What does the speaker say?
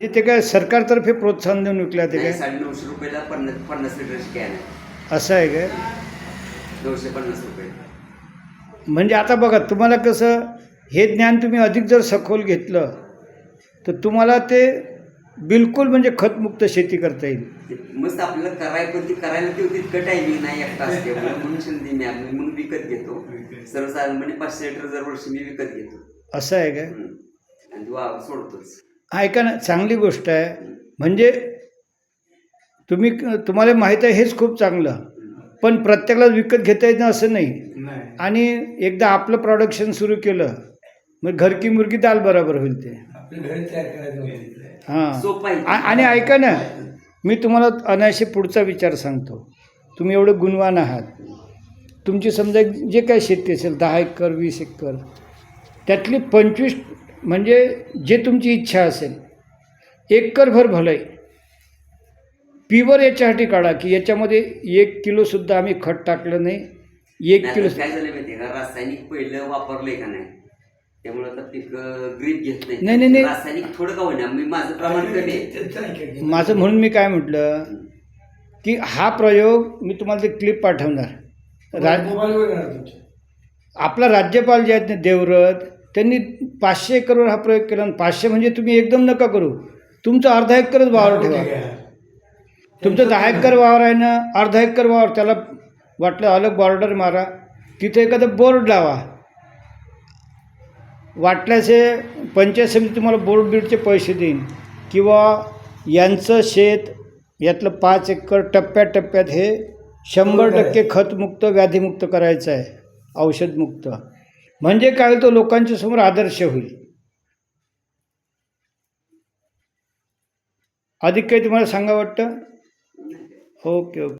म्हणजे ते काय सरकारतर्फे प्रोत्साहन देऊन विकल्या ते काय? साडे नऊशे रुपयाला पन्नास पन्नास लिटरची कॅन आहे. असं आहे काय? नऊशे पन्नास रुपये. म्हणजे आता बघा तुम्हाला कसं हे ज्ञान तुम्ही अधिक जर सखोल घेतलं तर तुम्हाला ते बिलकुल म्हणजे खतमुक्त शेती करता येईल. ते मस्त आपल्याला करायला पण ती करायला ती तितकं टायमिंग नाही एकटा असते. म्हणून संधी मी आम्ही म्हणून विकत घेतो. सर्वसाधारणपणे पाचशे लिटर दर वर्षी मी विकत घेतो. असं आहे काय? हम्म. आणि वावर सोडतोच. ऐका ना चांगली गोष्ट आहे. म्हणजे तुम्ही तुम्हाला माहीत आहे हेच खूप चांगलं. पण प्रत्येकाला विकत घेता येतं असं नाही. नाही. आणि एकदा आपलं प्रोडक्शन सुरू केलं मग घर की मुर्गी दाल बरोबर होईल ते. हां. सोपं आहे. आ- आणि ऐका ना मी तुम्हाला अनायाशी पुढचा विचार सांगतो. तुम्ही एवढे गुणवान आहात. तुमची समजा जे काय शेती असेल दहा एकर वीस एकर त्यातली पंचवीस म्हणजे जे तुमची इच्छा असेल एकरभर भलंय पिवर याच्यासाठी काढा की याच्यामध्ये एक किलोसुद्धा आम्ही खत टाकलं नाही एक किलो काय झालं माहितीये का रासायनिक पहिलं वापरलंय का नाही त्यामुळे आता पीक ग्रीप घेत नाही, नाही, नाही. रासायनिक थोडं का होईना मी माझं प्रमाण कमी आहे. माझं म्हणून मी काय म्हटलं की हा प्रयोग मी तुम्हाला ते क्लिप पाठवणार रा मोबाईलवर येणार तुमच्या. आपला राज्यपाल जे आहेत ना देवव्रत त्यांनी पाचशे एकरवर हा प्रयोग केला आणि पाचशे म्हणजे तुम्ही एकदम नका करू. तुमचं अर्धा एकरच वावर ठेवा. ठीक आहे. तुमचं दहा एकर वावर आहे ना अर्धा एकर वावर त्याला वाटलं अलग बॉर्डर मारा. तिथे एखादं बोर्ड लावा. वाटल्याचे पंचायत समिती तुम्हाला बोर्ड बीडचे पैसे देईन. किंवा यांचं शेत यातलं पाच एकर टप्प्याटप्प्यात हे शंभर टक्के खतमुक्त व्याधीमुक्त करायचं आहे. औषधमुक्त. म्हणजे काय तो लोकांच्या समोर आदर्श होईल. अधिक काही तुम्हाला सांगा वाटतं? Okay okay.